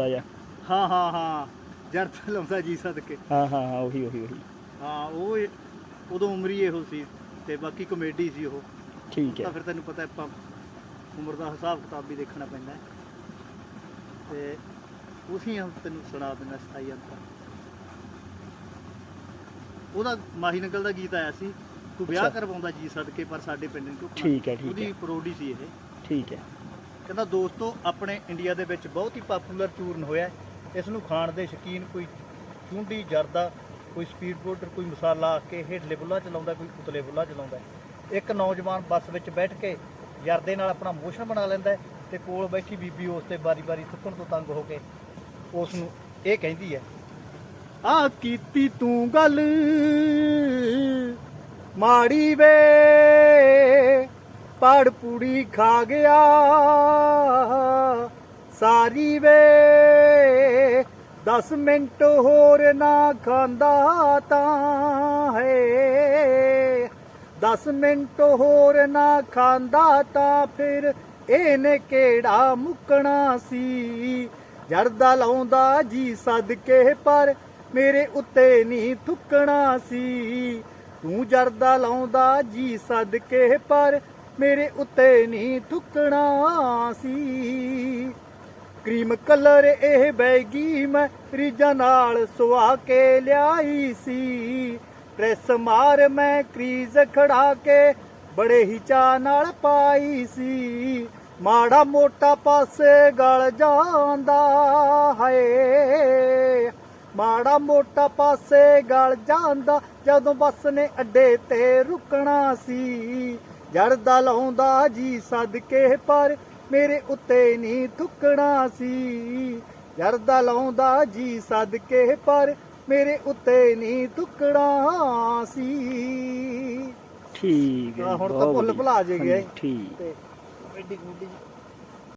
ਲਾਉਂਦਾ ਆ ਹਾਂ ਹਾਂ ਹਾਂ। ਜਰਤ ਲਾਉਂਦਾ ਜੀ ਸਦਕੇ। ਹਾਂ ਹਾਂ ਹਾਂ ਉਹੀ ਉਹੀ ਉਹੀ। ਹਾਂ ਉਹ ਇਹ- ਉਦੋਂ ਉਮਰ ਹੀ ਇਹੋ ਸੀ ਤੇ ਬਾਕੀ ਕਮੇਡੀ ਸੀ ਉਹ। ਠੀਕ ਤਾਂ ਹੈ ਫਿਰ ਤੈਨੂੰ ਪਤਾ ਆਪਾਂ ਉਮਰ ਦਾ ਹਿਸਾਬ ਕਿਤਾਬ ਵੀ ਦੇਖਣਾ ਪੈਂਦਾ ਹੈ। ਤੇ ਉਸੇ ਹੁਣ ਤੈਨੂੰ ਸੁਣਾ ਦਿੰਦਾ ਸਤਾਈ ਅੰਤਰਾ ਉਹਦਾ ਮਾਹੀ ਨਗਲ ਦਾ ਗੀਤ ਆਇਆ ਸੀ ਤੂੰ ਵਿਆਹ ਅੱਛਾ। ਕਰਵਾਉਂਦਾ ਜੀ ਸਦਕੇ ਪਰ ਸਾਡੇ ਪਿੰਡ ਨੂੰ ਠੀਕ ਹੈ, ਠੀਕ ਉਹਦੀ ਹੈ। ਪਰੋਡੀ ਸੀ ਇਹ। ਠੀਕ ਹੈ। ਕਹਿੰਦਾ, ਦੋਸਤੋ, ਆਪਣੇ ਇੰਡੀਆ ਦੇ ਵਿੱਚ ਬਹੁਤ ਹੀ ਪਪੂਲਰ ਚੂਰਨ ਹੋਇਆ ਇਸ ਨੂੰ ਖਾਣ ਦੇ ਸ਼ੌਕੀਨ ਕੋਈ ਚੁੰਡੀ, ਜਰਦਾ, ਕੋਈ ਸਪੀਡ ਪਾਊਡਰ ਕੋਈ ਮਸਾਲਾ ਆ ਕੇ ਹੇਠਲੇ ਬੁੱਲਾ ਚਲਾਉਂਦਾ, ਕੋਈ ਉਤਲੇ ਬੁੱਲਾ ਚਲਾਉਂਦਾ ਇੱਕ ਨੌਜਵਾਨ ਬੱਸ ਵਿੱਚ ਬੈਠ ਕੇ ਜਰਦੇ ਨਾਲ ਆਪਣਾ ਮੋਸ਼ਨ ਬਣਾ ਲੈਂਦਾ ਹੈ ਤੇ ਕੋਲ ਬੈਠੀ ਬੀਬੀ ਉਸ ਤੇ ਬਾਰੀ-ਬਾਰੀ ਥੁੱਕਣ ਤੋਂ ਤੰਗ ਹੋ ਕੇ ਉਸ ਨੂੰ ਇਹ ਕਹਿੰਦੀ ਹੈ, ਆ ਕੀਤੀ ਤੂੰ ਗੱਲ, ਮਾੜੀ ਵੇ ਪੜ ਪੂੜੀ ਖਾ ਗਿਆ। ਸਾਰੀ ਵੇ 10 ਮਿੰਟ ਹੋਰ ਨਾ ਖਾਂਦਾ ਤਾਂ ਹੈ। 10 ਮਿੰਟ ਹੋਰ ਨਾ ਖਾਂਦਾ ਤਾਂ ਫਿਰ ਇਹਨੇ ਕਿਹੜਾ ਮੁੱਕਣਾ ਸੀ? ਜਰਦਾ ਲਾਉਂਦਾ ਜੀ ਸਦਕੇ, ਪਰ ਮੇਰੇ ਉੱਤੇ ਨਹੀਂ ਥੁੱਕਣਾ ਸੀ। ਤੂੰ ਜਰਦਾ ਲਾਉਂਦਾ ਜੀ ਸਦਕੇ, ਪਰ ਮੇਰੇ ਉੱਤੇ ਨਹੀਂ ਥੁੱਕਣਾ ਸੀ। ਕਰੀਮ ਕਲਰ ਇਹ ਬੈਗੀ ਮੈਂ ਰੀਜਾਂ ਨਾਲ ਸੁਆ ਕੇ ਲਿਆਈ ਸੀ। ਪ੍ਰੈਸ ਮਾਰ ਮੈਂ ਕਰੀਜ਼ ਖੜਾ ਕੇ ਬੜੇ ਹੀ ਚਾਅ ਨਾਲ ਪਾਈ ਸੀ। ਮਾੜਾ ਮੋਟਾ ਪਾਸੇ ਗਲ ਜਾਂਦਾ ਹੈ ਮਾੜਾ ਮੋਟਾ ਪਾਸੇ ਗਲ ਜਾਂਦਾ ਜਦੋਂ ਬੱਸ ਨੇ ਅੱਡੇ ਤੇ ਰੁਕਣਾ ਸੀ। ਜੜਦਾ ਲਾਉਂਦਾ ਜੀ ਸਦਕੇ ਪਰ ਮੇਰੇ ਉੱਤੇ ਨਹੀਂ ਥੁੱਕਣਾ ਸੀ ਜਰਦਾ ਲਾਉਂਦਾ ਜੀ ਸਦਕੇ ਪਰ ਮੇਰੇ ਉੱਤੇ ਨਹੀਂ ਥੁੱਕਣਾ ਸੀ ਠੀਕ ਹੈ ਹੁਣ ਤਾਂ ਭੁੱਲ। ਭੁਲਾ ਜੇ। ਹਾਂਜੀ, ਠੀਕ ਤੇ ਐਡੀ ਗੁੱਡੀ